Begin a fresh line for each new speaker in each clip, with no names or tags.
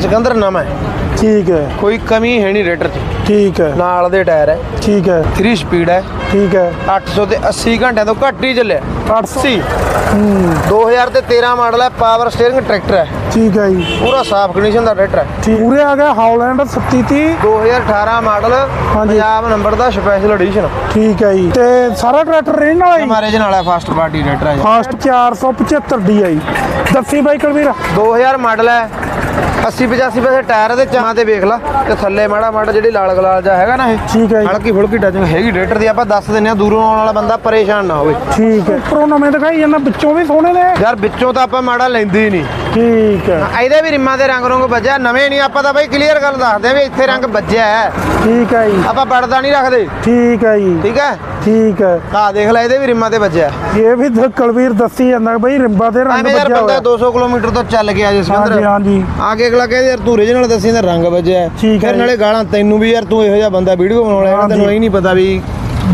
ਸਿਕੰਦਰ ਨਵਾਂ ਹੈ।
ਠੀਕ ਹੈ।
ਕੋਈ ਕਮੀ ਹੈ ਨਹੀਂ ਰੇਟਰ 'ਚ
ਠੀਕ ਹੈ।
ਨਾਲ ਦੇ ਟਾਇਰ ਹੈ।
ਠੀਕ ਹੈ।
3 ਸਪੀਡ ਹੈ।
ਠੀਕ ਹੈ।
800 ਤੇ 80 ਘੰਟਿਆਂ ਤੋਂ ਘੱਟ ਹੀ ਚੱਲਿਆ।
800
ਹੂੰ। 2000 ਤੇ 13 ਮਾਡਲ ਹੈ ਪਾਵਰ ਸਟੀਅਰਿੰਗ ਟਰੈਕਟਰ ਹੈ।
ਠੀਕ ਹੈ ਜੀ।
ਪੂਰਾ ਸਾਫ਼ ਕੰਡੀਸ਼ਨ ਦਾ ਟਰੈਕਟਰ ਹੈ।
ਠੀਕ। ਪੂਰੇ ਆ ਗਿਆ ਹਾਲੈਂਡ 3730
2018 ਮਾਡਲ ਪੰਜਾਬ ਨੰਬਰ ਦਾ ਸਪੈਸ਼ਲ ਐਡੀਸ਼ਨ
ਠੀਕ ਹੈ ਜੀ। ਤੇ ਸਾਰਾ ਟਰੈਕਟਰ ਰੇਂਜ ਵਾਲਾ ਜੀ?
ਹਮਾਰੇ ਜਨ ਵਾਲਾ ਫਾਸਟ ਪਾਰਟੀ ਟਰੈਕਟਰ ਹੈ
ਫਾਸਟ 475 DI ਦੱਸੀ ਬਾਈ ਕੁਲਵੀਰ।
2000 ਮਾਡਲ ਹੈ 80 85 ਪੈਸੇ ਟਾਇਰ ਦੇ ਚਾਹਾਂ ਤੇ ਵੇਖ ਲਾ ਤੇ ਥੱਲੇ ਮਾੜਾ ਮਾੜਾ ਜਿਹੜੀ ਲਾਲ ਗਲਾਲ ਜਾ ਹੈਗਾ ਨਾ ਇਹ
ਠੀਕ ਹੈ ਜੀ।
ਹਲਕੀ ਫੁਲਕੀ ਟੱਚਿੰਗ ਹੈਗੀ ਟਰੈਕਟਰ ਦੀ ਆਪਾਂ ਦੱਸ ਦਿੰਨੇ ਆ ਦੂਰੋਂ ਆਉਣ ਵਾਲਾ ਬੰਦਾ ਪਰੇਸ਼ਾਨ ਨਾ ਹੋਵੇ।
ਠੀਕ ਹੈ। ਉੱਪਰੋਂ ਨਵੇਂ ਦਿਖਾਈ ਜਾਂਦਾ ਵਿੱਚੋਂ ਵੀ ਸੋਹਣੇ ਨੇ।
ਯਾਰ ਵਿੱਚੋਂ ਤਾਂ ਆਪਾਂ ਮਾੜਾ ਲੈਂਦੇ ਹੀ ਨਹੀਂ।
ਠੀਕ ਹੈ।
ਇਹਦੇ ਵੀ ਰਿਮਾਂ ਦੇ ਰੰਗ ਰੰਗ ਵੱਜਿਆ ਨਵੇਂ ਨਹੀਂ ਆਪਾਂ ਤਾਂ ਬਈ ਕਲੀਅਰ ਗੱਲ ਦੱਸਦੇ ਆ ਵੀ ਇੱਥੇ ਰੰਗ ਵੱਜਿਆ ਹੈ।
ਠੀਕ ਹੈ ਜੀ।
ਆਪਾਂ ਪੜਦਾ ਨਹੀਂ ਰੱਖਦੇ।
ਠੀਕ ਹੈ ਜੀ।
ਠੀਕ ਹੈ?
ਠੀਕ ਹੈ।
ਆ ਦੇਖ ਲੈ ਇਹਦੇ ਵੀ ਰਿਮਾਂ ਤੇ ਵੱਜਿਆ।
ਇਹ ਵੀ ਕੁਲਵੀਰ ਦੱਸੀ ਜਾਂਦਾ ਬਈ ਰਿੰਬਾ ਤੇ ਰੰਗ
ਐਵੇਂ ਯਾਰ
ਵੱਜਿਆ
ਬੰਦਾ
ਹੋਇਆ।
200 ਕਿਲੋਮੀਟਰ ਤੋਂ ਚੱਲ ਗਿਆ ਜਿਸ
ਹਾਂਜੀ
ਬੰਦਰ
ਹਾਂਜੀ।
ਆਗੇ ਅਗਲਾ ਕਹਿੰਦੇ ਯਾਰ ਤੂੰ origignal ਦੱਸੀ ਤਾਂ ਰੰਗ ਵੱਜਿਆ।
ਠੀਕ ਹੈ
ਫਿਰ
ਜੀ।
ਨਾਲੇ ਗਾਲਾਂ ਤੈਨੂੰ ਵੀ ਯਾਰ ਤੂੰ ਇਹੋ ਜਿਹਾ ਬੰਦਾ ਵੀਡੀਓ ਬਣਾਉਣ
ਹਾਂਜੀ।
ਤੈਨੂੰ ਇਹ ਨਹੀਂ ਪਤਾ ਵੀ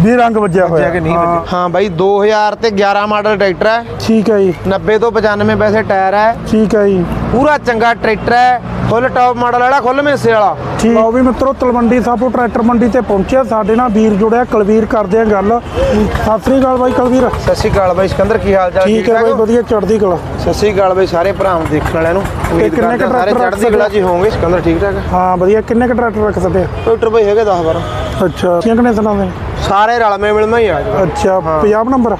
ਵੀ ਰੰਗ ਵੱਜਿਆ ਹੋਇਆ।
ਕਿ ਨਹੀਂ
ਹਾਂ,
ਵੱਜਿਆ? ਹਾਂ ਬਾਈ 2000 ਤੇ 11 ਮਾਡਲ ਟਰੈਕਟਰ ਹੈ।
ਠੀਕ ਹੈ ਜੀ।
90 ਤੋਂ 95 ਪੈਸੇ ਟਾਇਰ ਹੈ।
ਠੀਕ ਹੈ ਜੀ।
ਪੂਰਾ ਚੰਗਾ ਟਰੈਕਟਰ ਹੈ। ਫੁੱਲ ਟੌਪ ਮਾਡਲ ਵਾਲਾ ਖੁੱਲ ਮੇਸੇ ਵਾਲਾ।
ਠੀਕ। ਲਓ ਵੀ ਮਿੱਤਰੋ ਤਲਵੰਡੀ ਸਾਬੋ ਟਰੈਕਟਰ ਮੰਡੀ ਤੇ ਪਹੁੰਚਿਆ। ਸਾਡੇ ਨਾਲ ਵੀਰ ਜੁੜਿਆ ਕੁਲਵੀਰ ਕਰਦੇ ਆ ਗੱਲ। ਸਤਿ ਸ੍ਰੀ ਅਕਾਲ ਬਾਈ ਕੁਲਵੀਰ।
ਸਤਿ ਸ਼੍ਰੀ ਅਕਾਲ ਬਾਈ ਸਿਕੰਦਰ ਕੀ ਹਾਲ ਚਾਲ?
ਠੀਕ ਹੈ ਬਾਈ? ਵਧੀਆ ਚੜ੍ਹਦੀ ਕਲਾ।
ਸਤਿ ਸ਼੍ਰੀ ਅਕਾਲ ਬਾਈ ਸਾਰੇ ਭਰਾਵਾਂ ਦੇਖਣ ਵਾਲਿਆਂ ਨੂੰ। ਉਮੀਦ
ਕਿੰਨੇ
ਕਰਦੇ
ਕੁ
ਹਾਂ ਸਾਰੇ
ਟਰੈਕਟਰ
ਚੜ੍ਹਦੀ ਕਲਾ ਹੀ ਹੋਵੋਗੇ। ਸਿਕੰਦਰ ਠੀਕ ਠਾਕ ਹੈ?
ਵਧੀਆ। ਕਿੰਨੇ ਕ ਟਰੈਕਟਰ ਰੱਖ ਸਕਦੇ ਆ?
ਟਰੈਕਟਰ ਬਾਈ ਹੈਗੇ 10 12
ਅੱਛਾ ਕਿੰਨੇ ਸੁਣਾਉਂਦੇ
ਸਾਰੇ ਰਲਵੇਂ ਮਿਲਵੇਂ ਹੀ ਆ
ਅੱਛਾ ਪੰਜਾਬ ਨੰਬਰ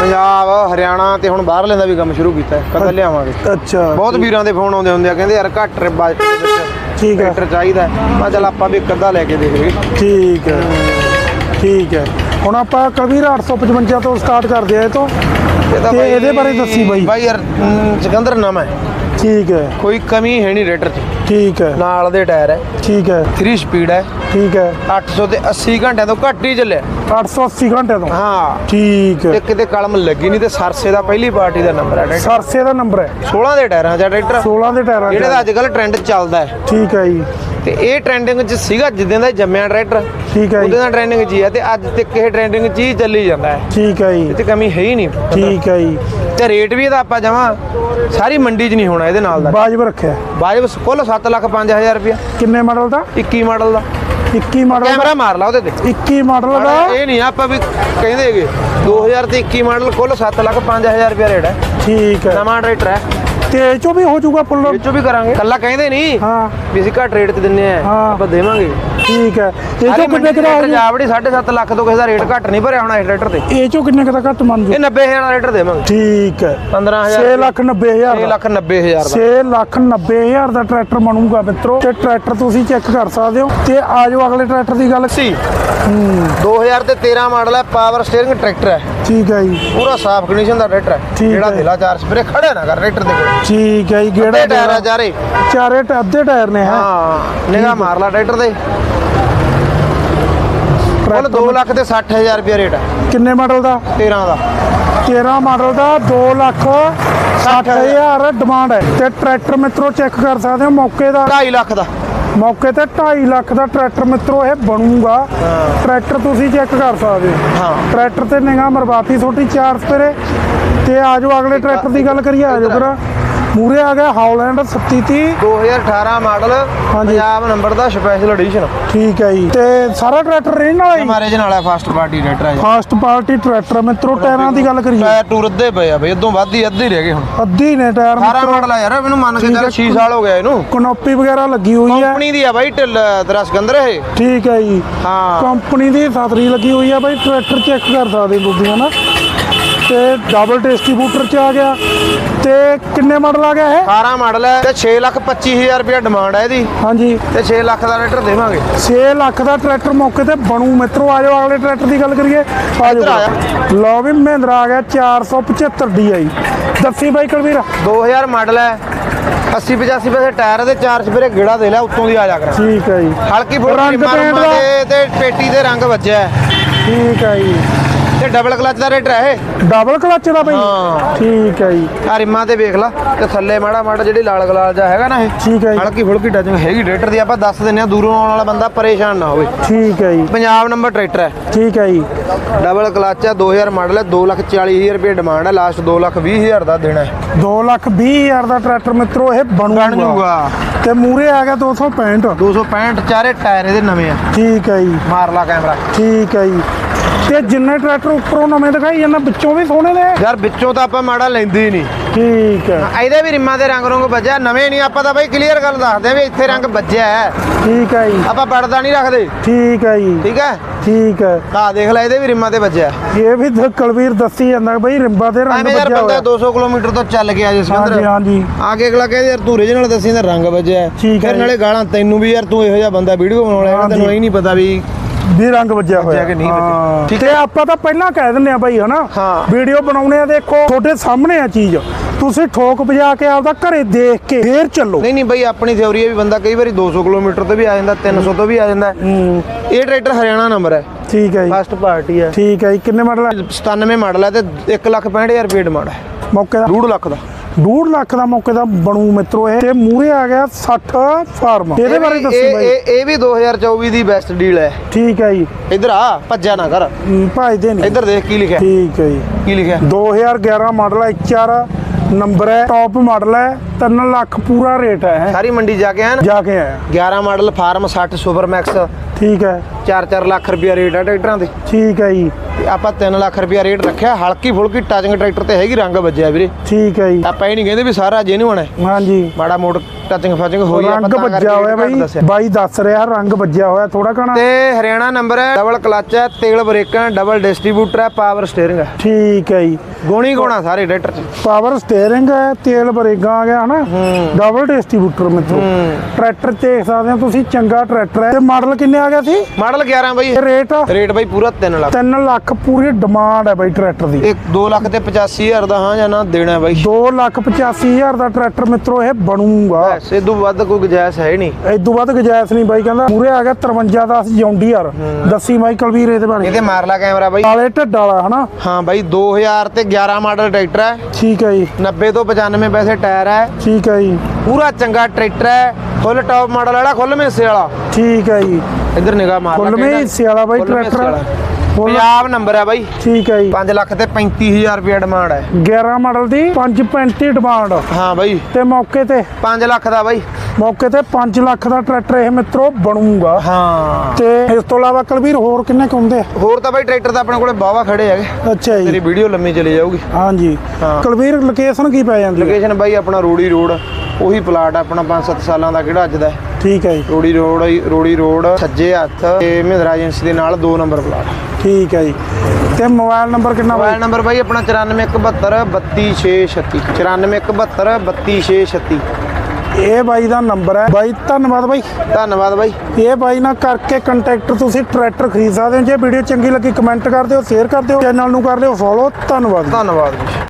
ਪੰਜਾਬ ਹਰਿਆਣਾ ਤੇ ਹੁਣ ਬਾਹਰ ਲੈਂਦਾ ਵੀ ਕੰਮ ਸ਼ੁਰੂ ਕੀਤਾ ਹੈ ਕਦੋਂ ਲਿਆਵਾਂਗੇ।
ਅੱਛਾ
ਬਹੁਤ ਵੀਰਾਂ ਦੇ ਫੋਨ ਆਉਂਦੇ ਹੁੰਦੇ ਆ ਕਹਿੰਦੇ ਯਾਰ ਘੱਟ ਬਜਟ ਦੇ ਵਿੱਚ
ਠੀਕ ਹੈ।
ਟਰੈਕਟਰ ਚਾਹੀਦਾ। ਮੈਂ ਚੱਲ ਆਪਾਂ ਵੀ ਇੱਕ ਅੱਧਾ ਲੈ ਕੇ ਦੇਖ ਲਈਏ
ਠੀਕ ਹੈ ਠੀਕ ਹੈ। ਹੁਣ ਆਪਾਂ ਕੁਲਵੀਰ 855 ਤੋਂ ਸਟਾਰਟ ਕਰਦੇ ਆ ਇਹ ਤੋਂ। ਇਹਦੇ ਬਾਰੇ ਦੱਸੀ ਬਾਈ।
ਬਾਈ ਯਾਰ ਸਿਕੰਦਰ ਨਵਾਂ ਹੈ।
ਠੀਕ ਹੈ।
ਕੋਈ ਕਮੀ ਹੈ ਨਹੀਂ ਰੇਟਰ 'ਚ
ਠੀਕ ਹੈ।
ਨਾਲ ਦੇ ਟਾਇਰ ਹੈ।
ਠੀਕ ਹੈ।
3 ਸਪੀਡ ਹੈ।
ਠੀਕ ਹੈ।
800 ਤੇ 80 ਘੰਟਿਆਂ ਤੋਂ ਘੱਟ ਹੀ ਚੱਲਿਆ।
880 ਘੰਟੇ ਤੋਂ?
ਹਾਂ।
ਠੀਕ
ਤੇ
ਹੈ
ਕਿਤੇ ਕਲਮ ਲੱਗੀ ਨਹੀਂ ਤੇ ਸਰਸੇ ਦਾ ਪਹਿਲੀ ਪਾਰਟੀ ਦਾ ਨੰਬਰ ਹੈ
ਸਰਸੇ ਦਾ ਨੰਬਰ ਹੈ।
16 ਦੇ ਟਾਇਰਾਂ ਦਾ ਟਰੈਕਟਰ
16 ਦੇ ਟਾਇਰਾਂ
ਜਿਹੜੇ ਅੱਜ ਕੱਲ ਟ੍ਰੈਂਡ ਚੱਲਦਾ ਹੈ।
ਠੀਕ ਹੈ ਜੀ।
ਤੇ ਇਹ ਟ੍ਰੈਂਡਿੰਗ 'ਚ ਸੀਗਾ ਜਿੱਦਾਂ ਦਾ ਜੰਮਿਆ ਟਰੈਕਟਰ
ਠੀਕ ਹੈ
ਉਹਦੇ
ਜੀ
ਨਾਲ ਟ੍ਰੈਂਡਿੰਗ 'ਚ ਹੀ ਹੈ ਤੇ ਅੱਜ ਤੱਕ ਇਹ ਟ੍ਰੈਂਡਿੰਗ 'ਚ ਹੀ ਚੱਲੀ ਜਾਂਦਾ ਹੈ।
ਠੀਕ ਹੈ ਜੀ।
ਇਹ 'ਚ ਕਮੀ ਹੈ ਹੀ ਨਹੀਂ
ਠੀਕ ਹੈ ਜੀ।
ਤੇ ਰੇਟ ਵੀ ਇਹਦਾ ਆਪਾਂ ਜਮਾ ਸਾਰੀ ਮੰਡੀ 'ਚ ਨਹੀਂ ਹੋਣਾ ਇਹਦੇ ਨਾਲ ਦਾ।
ਬਾਜਬ ਰੱਖਿਆ।
ਬਾਜਬ ਕੁੱਲ 7 ਲੱਖ 5000 ਰੁਪਇਆ।
ਕਿੰਨੇ ਮਾਡਲ ਦਾ?
21 ਮਾਡਲ ਦਾ।
21 ਮਾਡਲ ਦਾ?
ਕੈਮਰਾ ਮਾਰ ਲਾ ਉਹਦੇ ਤੇ।
21 ਮਾਡਲ ਦਾ?
ਇਹ ਨਹੀਂ ਆਪਾਂ ਵੀ ਕਹਿੰਦੇ ਹੈਗੇ 2000 ਤੇ 21 ਮਾਡਲ ਕੁੱਲ 7 ਲੱਖ 5000 ਰੁਪਇਆ ਰੇਟ ਹੈ।
ਠੀਕ ਹੈ।
ਨਵਾਂ ਟਰੈਕਟਰ ਹੈ।
ਤੇ ਇਹ ਚੋਂ ਵੀ ਹੋ ਜਾਊਗਾ
ਇਹ
ਫੁੱਲ
ਚੋਂ ਵੀ ਕਰਾਂਗੇ। ਕੱਲਾ ਕਹਿੰਦੇ ਨਹੀਂ
ਹਾਂ।
ਵੀ ਅਸੀਂ ਘੱਟ ਰੇਟ ਤੇ ਦਿੰਨੇ ਆ
ਹਾਂ।
ਆਪਾਂ ਦੇਵਾਂਗੇ।
ਠੀਕ ਹੈ। ਇਹ ਚੋਂ ਕਿੰਨੇ ਕੁ ਦਾ ਹੋ ਜਾਊ?
ਜਾਵੜੀ 7.5 ਲੱਖ ਤੋਂ ਕਿਸੇ ਦਾ ਰੇਟ ਘੱਟ ਨਹੀਂ ਭਰਿਆ ਹੋਣਾ ਇਸ ਟਰੈਕਟਰ ਤੇ।
ਇਹ ਚੋਂ ਕਿੰਨੇ ਕੁ ਦਾ ਘੱਟ ਮੰਨ
ਇਹ
ਜੂ
90000 ਦਾ ਰੇਟ ਦੇਵਾਂਗੇ।
ਠੀਕ ਹੈ।
15000
6 ਲੱਖ 90 ਹਜ਼ਾਰ
6
ਦਾ।
ਲੱਖ 90000 ਦਾ।
6 ਲੱਖ 90 ਹਜ਼ਾਰ ਦਾ ਟਰੈਕਟਰ ਬਣੂਗਾ ਮਿੱਤਰੋ। ਤੇ ਟਰੈਕਟਰ ਤੁਸੀਂ ਚੈੱਕ ਕਰ ਸਕਦੇ ਹੋ। ਤੇ ਆ ਜਾਓ ਅਗਲੇ ਟਰੈਕਟਰ ਦੀ ਗੱਲ।
ਸੀ। 2000 ਤੇ 13 ਮਾਡਲ ਹੈ ਪਾਵਰ ਸਟੀਅਰਿੰਗ ਟਰੈਕਟਰ ਹੈ।
ਠੀਕ ਹੈ ਜੀ।
ਪੂਰਾ ਸਾਫ਼ ਕੰਡੀਸ਼ਨ ਦਾ ਟਰੈਕਟਰ ਹੈ।
ਠੀਕ
ਜਿਹੜਾ
ਹੈ।
ਢਿਲਾ ਚਾਰ ਸਪਰੇ ਖੜੇ ਨਾ ਕਰ ਟਰੈਕਟਰ ਦੇ ਕੋਲ।
ਠੀਕ ਹੈ ਜੀ
ਕਿਹੜੇ ਟਾਇਰ ਆ ਚਾਰੇ।
ਚਾਰੇ ਟ- ਅੱਧੇ ਟਾਇਰ ਨੇ ਹੈ?
ਹਾਂ ਨਿਗਾ ਮਾਰ ਲਾ ਟਰੈਕਟਰ ਦੇ। ਕੁੱਲ 2 ਲੱਖ ਤੇ 60000 ਰੁਪਏ ਰੇਟ ਹੈ।
ਕਿੰਨੇ ਮਾਡਲ ਦਾ?
13 ਦਾ।
13 ਮਾਡਲ ਦਾ 2 ਲੱਖ 60 ਹਜ਼ਾਰ। ਡਿਮਾਂਡ ਹੈ। ਤੇ ਟਰੈਕਟਰ ਮਿੱਤਰੋ ਚੈੱਕ ਕਰ ਸਕਦੇ ਹੋ ਮੌਕੇ ਦਾ।
2.5 ਲੱਖ ਦਾ।
ਮੌਕੇ ਤੇ 2.5 ਲੱਖ ਦਾ ਟਰੈਕਟਰ ਮਿੱਤਰੋ ਇਹ ਬਣੂਗਾ। ਟਰੈਕਟਰ ਤੁਸੀਂ ਚੈੱਕ ਕਰ ਸਕਦੇ ਹੋ।
ਹਾਂ।
ਟਰੈਕਟਰ ਤੇ ਨਿਗਾ ਮਰਵਾਤੀ ਛੋਟੀ ਚਾਰ ਸਪੇਰੇ। ਤੇ ਆਜੋ ਅਗਲੇ ਟਰੈਕਟਰ ਦੀ ਗੱਲ ਕਰੀਏ ਆਜੋ ਫਿਰ। ਮੂਰੇ ਆ ਗਿਆ ਹਾਲੈਂਡ 3730
2018 ਮਾਡਲ ਪੰਜਾਬ ਨੰਬਰ ਦਾ ਸਪੈਸ਼ਲ ਐਡੀਸ਼ਨ।
ਠੀਕ ਹੈ ਜੀ। ਤੇ ਸਾਰਾ ਟਰੈਕਟਰ ਰੇਂਜ ਵਾਲਾ ਜੀ?
ਹਮਾਰੇ ਜਨ ਵਾਲਾ ਫਾਸਟ ਪਾਰਟੀ ਟਰੈਕਟਰ ਹੈ
ਫਾਸਟ ਪਾਰਟੀ ਟਰੈਕਟਰ ਮਿੱਤਰੋ ਟਾਇਰਾਂ ਦੀ ਗੱਲ ਕਰੀਏ।
ਟਾਇਰ ਟੂਰ ਅੱਧੇ ਪਏ ਆ ਬਈ ਇਦੋਂ ਵੱਧ ਹੀ ਅੱਧੇ ਹੀ ਰਹਿ ਗਏ ਹੁਣ।
ਅੱਧੀ ਨੇ ਟਾਇਰ
18
ਮਿੱਤਰੋ।
ਮਾਡਲ ਆ ਯਾਰ ਮੈਨੂੰ ਮੰਨ ਕੇ
ਹੈ।
ਚੱਲ 6 ਸਾਲ ਹੋ ਗਏ ਇਹਨੂੰ।
ਕਨੋਪੀ ਵਗੈਰਾ ਲੱਗੀ ਹੋਈ ਹੈ।
ਕੰਪਨੀ ਦੀ ਆ ਬਾਈ ਢਿੱਲ ਤੇਰਾ ਸਿਕੰਦਰ ਇਹ।
ਠੀਕ ਹੈ ਜੀ।
ਹਾਂ।
ਕੰਪਨੀ ਦੀ ਸਾਤਰੀ ਲੱਗੀ ਹੋਈ ਆ ਬਾਈ ਟਰੈਕਟਰ ਚੈੱਕ ਕਰ ਸਕਦੇ ਹੋ ਤੁਸੀਂ ਹਨਾ ਤੇ ਡਬਲ ਡਿਸਟ੍ਰੀਬਿਊਟਰ ਚ ਆ ਗਿਆ। ਤੇ ਕਿੰਨੇ ਮਾਡਲ ਆ ਗਿਆ ਇਹ?
18 ਮਾਡਲ ਹੈ ਤੇ 6 ਲੱਖ 25000 ਰੁਪਏ ਡਿਮਾਂਡ ਹੈ ਇਹਦੀ।
ਹਾਂਜੀ।
ਤੇ 6 ਲੱਖ ਦਾ ਰੇਟਰ ਦੇਵਾਂਗੇ।
6 ਲੱਖ ਦਾ ਟਰੈਕਟਰ ਮੌਕੇ ਤੇ ਬਣੂ। ਮਿੱਤਰੋ ਆ ਜਾਓ ਅਗਲੇ ਟਰੈਕਟਰ ਦੀ ਗੱਲ ਕਰੀਏ। ਆ ਜਾਓ। ਲਓ ਵੀ ਮਹਿੰਦਰਾ ਆ ਗਿਆ 475 DI ਦੱਸੀ ਬਾਈ ਕੁਲਵੀਰ।
2000 ਮਾਡਲ ਹੈ। 80 85 ਪੈਸੇ ਟਾਇਰ ਦੇ ਚਾਰ ਸਪਰੇ ਗੇੜਾ ਦੇ ਲਿਆ ਉੱਤੋਂ ਦੀ ਆ ਜਾ ਕਰ।
ਠੀਕ ਹੈ ਜੀ।
ਹਲਕੀ
ਰੰਗ
ਰਿਮਾਂ
ਪੇਂਟ ਦਾ?
ਤੇ ਪੇਟੀ ਦੇ ਰੰਗ ਵੱਜਿਆ।
ਠੀਕ ਹੈ ਜੀ।
ਤੇ ਡਬਲ ਕਲਚ ਦਾ ਰੇਟ ਹੈ ਇਹ।
ਡਬਲ ਕਲਚ ਦਾ ਬਾਈ।
ਹਾਂ।
ਠੀਕ ਹੈ ਜੀ।
ਆ ਰਿਮਾਂ ਤੇ ਵੇਖ ਲਾ ਤੇ ਥੱਲੇ ਮਾੜਾ ਮਾੜਾ ਜਿਹੜੀ ਲਾਲ ਗਲਾਲ ਜਾ ਹੈਗਾ ਨਾ ਇਹ।
ਠੀਕ ਹੈ ਜੀ।
ਹਲਕੀ ਫੁਲਕੀ ਟੱਚਿੰਗ ਹੈਗੀ ਟਰੈਕਟਰ ਦੀ ਆਪਾਂ ਦੱਸ ਦਿੰਨੇ ਆ ਦੂਰੋਂ ਆਉਣ ਵਾਲਾ ਬੰਦਾ ਪਰੇਸ਼ਾਨ ਨਾ ਹੋਵੇ।
ਠੀਕ ਹੈ ਜੀ।
ਪੰਜਾਬ ਨੰਬਰ ਟਰੈਕਟਰ ਹੈ।
ਠੀਕ ਹੈ ਜੀ।
ਡਬਲ ਕਲਚ ਹੈ 2000 ਮਾਡਲ ਹੈ 240000 ਰੁਪਏ ਡਿਮਾਂਡ ਹੈ ਲਾਸਟ 220000 ਦਾ ਦੇਣਾ ਹੈ।
2 ਲੱਖ 20 ਹਜ਼ਾਰ ਦਾ ਟਰੈਕਟਰ ਮਿੱਤਰੋ ਇਹ ਬਣੂਗਾ।
ਬਣ ਜੂਗਾ
ਤੇ ਮੂਰੇ ਆ ਗਿਆ 265
265 ਚਾਰੇ ਟਾਇਰ ਇਹਦੇ ਨਵੇਂ ਆ।
ਠੀਕ ਹੈ ਜੀ।
ਮਾਰ ਲਾ ਕੈਮਰਾ।
ਠੀਕ ਹੈ ਜੀ। ਤੇ ਜਿੰਨੇ ਟਰੈਕਟਰ ਉੱਪਰੋਂ ਨਵੇਂ ਦਿਖਾਈ ਇਹਨਾਂ ਵਿੱਚੋਂ ਵੀ ਸੋਹਣੇ ਨੇ।
ਯਾਰ ਵਿੱਚੋਂ ਤਾਂ ਆਪਾਂ ਮਾੜਾ ਲੈਂਦੇ ਹੀ ਨਹੀਂ।
ਠੀਕ ਹੈ।
ਇਹਦੇ ਵੀ ਰਿਮਾਂ ਦੇ ਰੰਗ ਰੰਗ ਵੱਜਿਆ ਨਵੇਂ ਨਹੀਂ ਆਪਾਂ ਤਾਂ ਬਾਈ ਕਲੀਅਰ ਗੱਲ ਦੱਸਦੇ ਆ ਵੀ ਇੱਥੇ ਰੰਗ ਵੱਜਿਆ ਹੈ।
ਠੀਕ ਹੈ ਜੀ।
ਆਪਾਂ ਪੜਦਾ ਨਹੀਂ ਰੱਖਦੇ।
ਠੀਕ ਹੈ ਜੀ।
ਠੀਕ ਹੈ?
ਠੀਕ ਹੈ।
ਆ ਦੇਖ ਲੈ ਇਹਦੇ ਵੀ ਰਿਮਾਂ ਤੇ ਵੱਜਿਆ।
ਇਹ ਵੀ ਤਾਂ ਕੁਲਵੀਰ ਦੱਸੀ ਜਾਂਦਾ ਬਈ ਰਿੰਬਾ ਦੇ ਰੰਗ
ਐਵੇਂ ਯਾਰ
ਵੱਜਿਆ
ਬੰਦਾ
ਹੋਇਆ।
200 ਕਿਲੋਮੀਟਰ ਤੋਂ ਚੱਲ ਗਿਆ ਜਿਸ
ਹਾਂਜੀ ਹਾਂਜੀ।
ਆ ਕੇ ਅਗਲਾ ਕਹਿੰਦੇ ਯਾਰ ਤੂੰ origignal ਦੱਸੀ ਤਾਂ ਰੰਗ ਵੱਜਿਆ ਹੈ।
ਠੀਕ ਹੈ
ਫਿਰ
ਜੀ।
ਨਾਲੇ ਗਾਲਾਂ ਤੈਨੂੰ ਵੀ ਯਾਰ ਤੂੰ ਇਹੋ ਜਿਹਾ ਬੰਦਾ ਵੀਡੀਓ ਬਣਾਉਣ
ਹਾਂਜੀ।
ਤੈਨੂੰ ਇਹ ਨਹੀਂ ਪਤਾ ਵੀ
ਵੀ ਰੰਗ ਵੱਜਿਆ ਹੋਇਆ।
ਕਿ ਨਹੀਂ ਵੱਜਿਆ।
ਹਾਂ।
ਠੀਕ
ਤੇ ਆਪਾਂ ਤਾਂ ਪਹਿਲਾਂ ਕਹਿ ਦਿੰਦੇ ਆ ਬਾਈ ਹਨਾ?
ਹਾਂ।
ਵੀਡੀਓ ਬਣਾਉਣੇ ਆ ਦੇਖੋ ਤੁਹਾਡੇ ਸਾਹਮਣੇ ਆ ਚੀਜ਼। ਤੁਸੀਂ ਠੋਕ ਵਜਾ ਕੇ ਆਪਦਾ ਘਰੇ ਦੇਖ ਕੇ ਫੇਰ ਚੱਲੋ।
ਨਹੀਂ ਨਹੀਂ ਬਈ ਆਪਣੀ ਥਿਉਰੀ ਹੈ ਵੀ ਬੰਦਾ ਕਈ ਵਾਰੀ 200 ਕਿਲੋਮੀਟਰ ਤੋਂ ਵੀ ਆ ਜਾਂਦਾ 300 ਤੋਂ ਵੀ ਆ ਜਾਂਦਾ।
ਹੂੰ।
ਇਹ ਟਰੈਕਟਰ ਹਰਿਆਣਾ ਨੰਬਰ ਹੈ।
ਠੀਕ ਹੈ ਜੀ।
ਫਸਟ ਪਾਰਟੀ ਹੈ।
ਠੀਕ ਹੈ ਜੀ ਕਿੰਨੇ ਮਾਡਲ ਹੈ
97 ਮਾਡਲ ਹੈ ਤੇ 1,65,000 ਰੁਪਏ ਡਿਮਾਂਡ ਹੈ।
ਮੌਕੇ ਦਾ।
2 ਲੱਖ ਦਾ।
2 ਲੱਖ ਦਾ ਮੌਕੇ ਦਾ ਬਣੂ ਮਿੱਤਰੋ ਇਹ। ਤੇ ਮੂਰੇ ਆ ਗਿਆ 60 ਫਾਰਮ। ਇਹਦੇ
ਇਹ
ਬਾਰੇ ਦੱਸੋ
ਇਹ-
ਬਾਈ।
ਇਹ ਇਹ ਵੀ 2024 ਦੀ ਬੈਸਟ ਡੀਲ ਹੈ।
ਠੀਕ ਹੈ ਜੀ।
ਇੱਧਰ ਆ ਭੱਜਿਆ ਨਾ ਕਰ।
ਭਜਦੇ ਨਹੀਂ।
ਇੱਧਰ ਦੇਖ ਕੀ ਲਿਖਿਆ।
ਠੀਕ ਹੈ ਜੀ।
ਕੀ ਲਿਖਿਆ?
2011 ਮਾਡਲ ਹੈ HR ਨੰਬਰ ਹੈ ਟੌਪ ਮਾਡਲ ਹੈ 3 ਲੱਖ ਪੂਰਾ ਰੇਟ ਹੈ
ਸਾਰੀ ਮੰਡੀ ਜਾ ਕੇ ਆਇਆ ਨਾ?
ਜਾ ਕੇ ਆਇਆ।
11 ਮਾਡਲ ਫਾਰਮ 60 ਸੁਪਰ ਮੈਕਸ
ਠੀਕ ਹੈ।
4-4 ਲੱਖ ਰੁਪਿਆ ਰੇਟ ਆ ਟਰੈਕਟਰਾਂ ਦੇ।
ਠੀਕ ਹੈ ਜੀ।
ਆਪਾਂ 3 ਲੱਖ ਰੁਪਿਆ ਰੇਟ ਰੱਖਿਆ ਹਲਕੀ ਫੁਲਕੀ ਟੱਚਿੰਗ ਟਰੈਕਟਰ ਤੇ ਹੈਗੀ ਰੰਗ ਵੱਜਿਆ ਵੀਰੇ।
ਠੀਕ ਹੈ ਜੀ।
ਆਪਾਂ ਇਹ ਨਹੀਂ ਕਹਿੰਦੇ ਵੀ ਸਾਰਾ ਜੈਨੂਨ ਹੈ।
ਹਾਂਜੀ।
ਮਾੜਾ ਮੋੜ ਟੱਚਿੰਗ ਫਾਚਿੰਗ ਹੋਈ ਆਪਾਂ
ਰੰਗ ਵੱਜਿਆ ਹੋਇਆ ਬਾਈ। ਬਾਈ ਦੱਸ ਰਿਹਾ ਰੰਗ ਵੱਜਿਆ ਹੋਇਆ ਥੋੜਾ ਕਣਾ
ਤੇ ਹਰਿਆਣਾ ਨੰਬਰ ਹੈ ਡਬਲ ਕਲਚ ਹੈ ਤੇਲ ਬ੍ਰੇਕਾਂ ਡਬਲ ਡਿਸਟ੍ਰੀਬਿਊਟਰ ਹੈ ਪਾਵਰ ਸਟੀਅਰਿੰਗ ਹੈ।
ਠੀਕ ਹੈ ਜੀ।
ਗੋਣੀ ਗੋਣਾ ਸਾਰੇ ਟਰੈਕਟਰ ਚ
ਪਾਵਰ ਸਟੀਅਰਿੰਗ ਹੈ ਤੇਲ ਬਰੇਗਾ ਆ ਗਿਆ ਹਨਾ? ਡਬਲ ਡਿਸਟ੍ਰੀਬਿਊਟਰ ਮਿੱਤਰੋ। ਟਰੈਕਟਰ ਦੇਖ ਸਕਦੇ ਹੋ ਤੁਸੀਂ ਚੰਗਾ ਟਰੈਕਟਰ ਹੈ। ਤੇ ਮਾਡਲ ਕਿੰਨੇ ਆ ਗਿਆ ਸੀ?
ਮਾਡਲ 11 ਬਾਈ।
ਰੇਟ
ਰੇਟ ਬਾਈ ਪੂਰਾ 3 ਲੱਖ।
3 ਲੱਖ ਪੂਰੀ ਡਿਮਾਂਡ ਹੈ ਬਾਈ ਟਰੈਕਟਰ ਦੀ।
ਇੱਕ 2 ਲੱਖ ਤੇ 85000 ਦਾ ਹਾਂ ਜਾਂ ਨਾ ਦੇਣਾ ਬਾਈ।
2 ਲੱਖ 85 ਹਜ਼ਾਰ ਦਾ ਟਰੈਕਟਰ ਮਿੱਤਰੋ ਇਹ ਬਣੂਗਾ।
ਬਸ ਇਹ ਤੋਂ ਵੱਧ ਕੋਈ ਗੁਜਾਇਸ਼ ਹੈ ਨਹੀਂ।
ਇਦੋਂ ਵੱਧ ਗੁਜਾਇਸ਼ ਨਹੀਂ ਬਾਈ ਕਹਿੰਦਾ ਪੂਰੇ ਆ ਗਿਆ 53 ਦਾ ਜੌਂਡੀਆਰ ਦੱਸੀ ਬਾਈ ਕਲਵੀਰ ਇਹਦੇ ਬਾਰੇ।
ਇਹਦੇ ਮਾਰ ਲਾ ਕੈਮਰਾ ਬਾਈ।
ਕਾਲੇ ਢੱਡ ਵਾਲਾ ਹਨਾ?
ਹਾਂ ਬਾਈ 2000 ਤੇ 11 ਮਾਡਲ ਟਰੈਕਟਰ ਹੈ।
ਠੀਕ ਹੈ ਜੀ।
90 ਤੋਂ 95 ਪੈਸੇ ਟਾਇਰ ਹੈ।
ਠੀਕ ਹੈ ਜੀ।
ਪੂਰਾ ਚੰਗਾ ਟਰੈਕਟਰ ਹੈ। ਫੁੱਲ ਟੌਪ ਮਾਡਲ ਵਾਲਾ ਖੁੱਲ ਮੇਸੇ ਵਾਲਾ।
ਠੀਕ ਹੈ ਜੀ।
ਇੱਧਰ ਨਿਗਾਹ ਮਾਰ ਲਾ ਕਿਹੜਾ-
ਹਿੱਸੇ ਵਾਲਾ ਬਾਈ ਟਰੈਕਟਰ। ਫੁੱਲ-
ਪੰਜਾਬ ਨੰਬਰ ਹੈ ਬਾਈ।
ਠੀਕ ਹੈ ਜੀ।
5 ਲੱਖ ਤੇ 35000 ਰੁਪਏ ਡਿਮਾਂਡ ਹੈ।
11 ਮਾਡਲ ਦੀ 535 ਡਿਮਾਂਡ
ਹਾਂ ਬਾਈ।
ਤੇ ਮੌਕੇ ਤੇ
5 ਲੱਖ ਦਾ ਬਾਈ।
ਮੌਕੇ ਤੇ 5 ਲੱਖ ਦਾ ਟਰੈਕਟਰ ਇਹ ਮਿੱਤਰੋ ਬਣੂਗਾ।
ਹਾਂ।
ਤੇ ਇਸ ਤੋਂ ਇਲਾਵਾ ਕਲਵੀਰ ਹੋਰ ਕਿੰਨੇ ਕੁ ਹੁੰਦੇ?
ਹੋਰ ਤਾਂ ਬਾਈ ਟਰੈਕਟਰ ਤਾਂ ਆਪਣੇ ਕੋਲੇ ਬਾਵਾ ਖੜੇ ਹੈਗੇ।
ਅੱਛਾ
ਤੇਰੀ
ਜੀ
ਵੀਡੀਓ ਲੰਮੀ ਚਲੀ ਜਾਊਗੀ।
ਹਾਂਜੀ। ਕਲਵੀਰ ਲੋਕੇਸ਼ਨ ਕੀ ਪੈ ਜਾਂਦੀ
ਲੋਕੇਸ਼ਨ ਬਾਈ ਆਪਣਾ ਰੋੜੀ ਰੋਡ ਉਹੀ ਪਲਾਟ ਆਪਣਾ 5-7 ਸਾਲਾਂ ਦਾ ਕਿਹੜਾ ਅੱਜ ਦਾ।
ਠੀਕ ਹੈ ਜੀ।
ਰੋੜੀ ਰੋਡ ਰੋੜੀ ਰੋਡ ਸੱਜੇ ਹੱਥ ਤੇ ਮਹਿੰਦਰਾ ਏਜੰਸੀ ਦੇ ਨਾਲ 2 ਨੰਬਰ ਪਲਾਟ
ਠੀਕ ਹੈ ਜੀ। ਤੇ ਮੋਬਾਈਲ ਨੰਬਰ ਕਿੰਨਾ ਬਾਈ?
ਮੋਬਾਈਲ ਨੰਬਰ ਬਾਈ ਆਪਣਾ 9472 32636 9472 32636
ਇਹ ਬਾਈ ਦਾ ਨੰਬਰ ਹੈ। ਬਾਈ ਧੰਨਵਾਦ ਬਾਈ।
ਧੰਨਵਾਦ ਬਾਈ।
ਇਹ ਬਾਈ ਨਾਲ ਕਰਕੇ ਕੰਟੈਕਟ ਤੁਸੀਂ ਟਰੈਕਟਰ ਖਰੀਦ ਸਕਦੇ ਹੋ। ਜੇ ਵੀਡੀਓ ਚੰਗੀ ਲੱਗੀ ਕਮੈਂਟ ਕਰ ਦਿਓ ਸ਼ੇਅਰ ਕਰ ਦਿਓ ਚੈਨਲ ਨੂੰ ਕਰ ਦਿਓ ਫੋਲੋ ਧੰਨਵਾਦ।
ਧੰਨਵਾਦ ਜੀ।